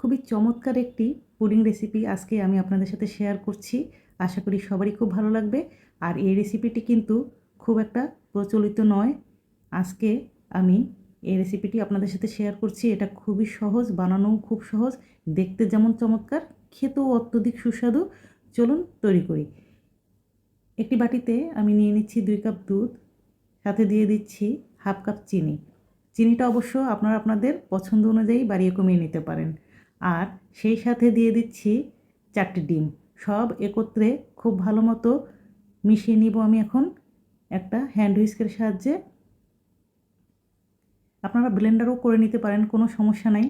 খুবই চমৎকার একটি পুডিং রেসিপি আজকে আমি আপনাদের সাথে শেয়ার করছি। আশা করি সবারই খুব ভালো লাগবে। আর এই রেসিপিটি কিন্তু খুব একটা প্রচলিত নয়। আজকে আমি এই রেসিপিটি আপনাদের সাথে শেয়ার করছি। এটা খুবই সহজ, বানানোও খুব সহজ, দেখতে যেমন চমৎকার, খেতেও অত্যধিক সুস্বাদু। চলুন তৈরি করি। একটি বাটিতে আমি নিয়ে নিচ্ছি দুই কাপ দুধ, সাথে দিয়ে দিচ্ছি হাফ কাপ চিনি। চিনিটা অবশ্য আপনারা আপনাদের পছন্দ অনুযায়ী বাড়িয়ে কমিয়ে নিতে পারেন। আর সেই সাথে দিয়ে দিচ্ছি চারটি ডিম। সব একত্রে খুব ভালো মতো মিশিয়ে নিব আমি এখন একটা হ্যান্ড হুইস্কের সাহায্যে। আপনারা ব্লেন্ডারও করে নিতে পারেন, কোনো সমস্যা নাই।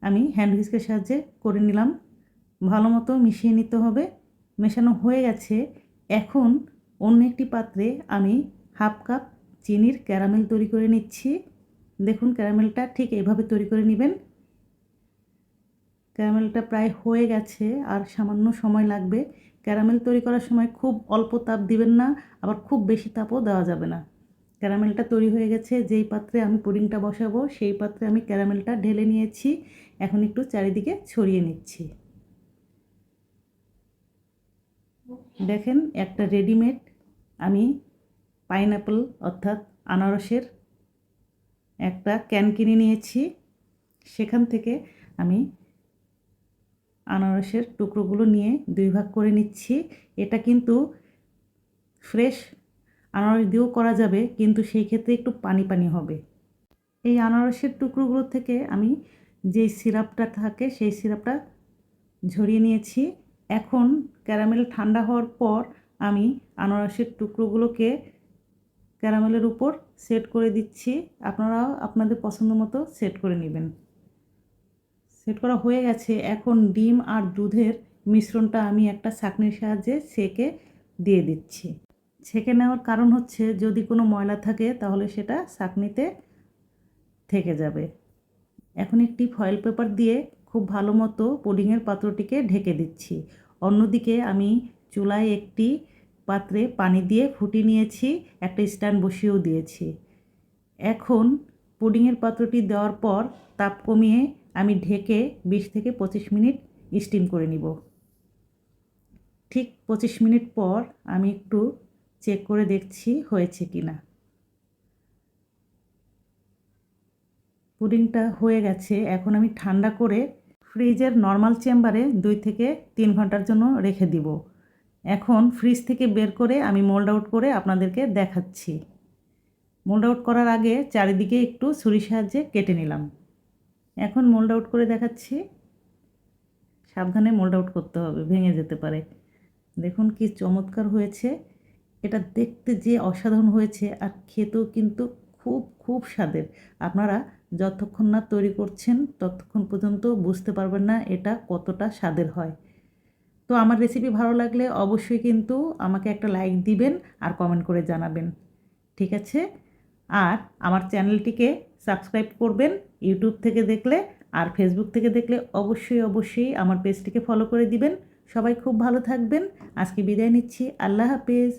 আমি হ্যান্ড হুইস্কের সাহায্যে করে নিলাম। ভালো মতো মিশিয়ে নিতে হবে। মেশানো হয়ে গেছে। এখন অন্য একটি পাত্রে আমি হাফ কাপ চিনির ক্যারামেল তৈরি করে নিচ্ছি। দেখুন ক্যারামেলটা ঠিক এভাবে তৈরি করে নেবেন। ক্যারামেলটা প্রায় হয়ে গেছে আর সামান্য সময় লাগবে। ক্যারামেল তৈরি করার সময় খুব অল্প তাপ দিবেন না, আবার খুব বেশি তাপও দেওয়া যাবে না। ক্যারামেলটা তৈরি হয়ে গেছে, যেই পাত্রে আমি পুডিংটা বসাবো, সেই পাত্রে আমি ক্যারামেলটা ঢেলে নিয়েছি। এখন একটু চারিদিকে ছড়িয়ে নিচ্ছি। দেখেন একটা রেডিমেড আমি পাইনঅ্যাপল অর্থাৎ আনারসের একটা ক্যান কিনে নিয়েছি। সেখান থেকে আমি আনারসের টুকরোগুলো নিয়ে দুই ভাগ করে নিচ্ছি। এটা কিন্তু ফ্রেশ আনারস দিয়েও করা যাবে, কিন্তু সেই ক্ষেত্রে একটু পানি পানি হবে। এই আনারসের টুকরোগুলো থেকে আমি যেই সিরাপটা থাকে সেই সিরাপটা ঝরিয়ে নিয়েছি। এখন ক্যারামেল ঠান্ডা হওয়ার পর আমি আনারসের টুকরোগুলোকে ক্যারামেলের উপর সেট করে দিচ্ছি। আপনারাও আপনাদের পছন্দ মতো সেট করে নেবেন। সেট করা হয়ে গেছে। এখন ডিম আর দুধের মিশ্রণটা আমি একটা ছাঁকনির সাহায্যে সেকে দিয়ে দিচ্ছি। ছেঁকে নেওয়ার কারণ হচ্ছে যদি কোনো ময়লা থাকে তাহলে সেটা ছাঁকনিতে থেকে যাবে। এখন একটি ফয়েল পেপার দিয়ে খুব ভালো মতো পুডিংয়ের পাত্রটিকে ঢেকে দিচ্ছি। অন্যদিকে আমি চুলায় একটি পাত্রে পানি দিয়ে ফুটিয়ে নিয়েছি, একটা স্ট্যান্ড বসিয়েও দিয়েছি। এখন পুডিংয়ের পাত্রটি দেওয়ার পর তাপ কমিয়ে আমি ঢেকে বিশ থেকে পঁচিশ মিনিট স্টিম করে নিব। ঠিক পঁচিশ মিনিট পর আমি একটু চেক করে দেখছি হয়েছে কি না পুডিংটা হয়ে গেছে, এখন আমি ঠান্ডা করে ফ্রিজের নর্মাল চেম্বারে দুই থেকে তিন ঘণ্টার জন্য রেখে দিব। এখন ফ্রিজ থেকে বের করে আমি মোল্ড আউট করে আপনাদেরকে দেখাচ্ছি। মোল্ড আউট করার আগে চারিদিকে একটু ছুরি সাহায্যে কেটে নিলাম। এখন মোল্ড আউট করে দেখাচ্ছি। সাবধানে মোল্ড আউট করতে হবে, ভেঙে যেতে পারে। দেখুন কি চমৎকার হয়েছে। এটা দেখতে যে অসাধারণ হয়েছে আর খেতেও কিন্তু খুব খুব স্বাদের। আপনারা যতক্ষণ না তৈরি করছেন, ততক্ষণ পর্যন্ত বুঝতে পারবেন না এটা কতটা স্বাদের হয়। তো আমার রেসিপি ভালো লাগলে অবশ্যই কিন্তু আমাকে একটা লাইক দিবেন আর কমেন্ট করে জানাবেন। ঠিক আছে? আর আমার চ্যানেলটিকে সাবস্ক্রাইব করবেন ইউটিউব থেকে দেখলে আর ফেসবুক থেকে দেখলে অবশ্যই অবশ্যই আমার পেজটিকে ফলো করে দিবেন। সবাই খুব ভালো থাকবেন। আজকে বিদায় নিচ্ছি। আল্লাহ হাফেজ।